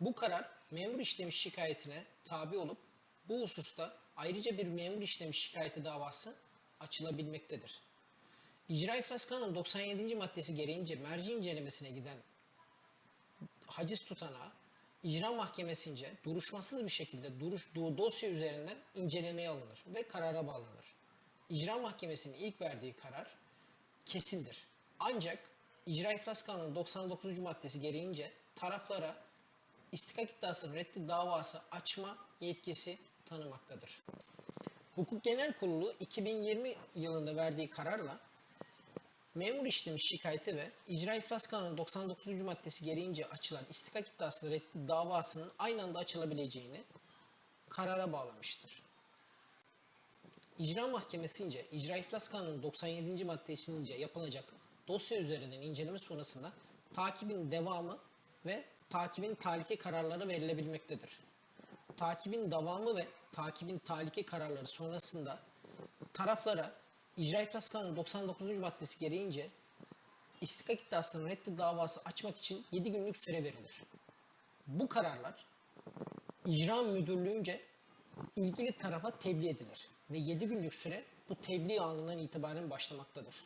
Bu karar memur işlemiş şikayetine tabi olup bu hususta ayrıca bir memur işlemiş şikayeti davası açılabilmektedir. İcra İflas Kanunu 97. maddesi gereğince merci incelemesine giden haciz tutanağı icra mahkemesince duruşmasız bir şekilde duruş, du- dosya üzerinden incelemeye alınır ve karara bağlanır. İcra mahkemesinin ilk verdiği karar kesindir. Ancak İcra İflas Kanunu 99. maddesi gereğince taraflara istikak iddiasının reddi davası açma yetkisi tanımaktadır. Hukuk Genel Kurulu 2020 yılında verdiği kararla memur işlemiş şikayeti ve İcra İflas Kanunu 99. maddesi gereğince açılan istikak iddiasının reddi davasının aynı anda açılabileceğini karara bağlamıştır. İcra Mahkemesince İcra İflas Kanunu 97. maddesince yapılacak dosya üzerinden inceleme sonrasında takibin devamı ve takibin talike kararları verilebilmektedir. Takibin devamı ve takibin talike kararları sonrasında taraflara İcra İflas Kanunu 99. maddesi gereğince istikak iddiasının reddi davası açmak için 7 günlük süre verilir. Bu kararlar icra müdürlüğünce ilgili tarafa tebliğ edilir ve 7 günlük süre bu tebliğ anından itibaren başlamaktadır.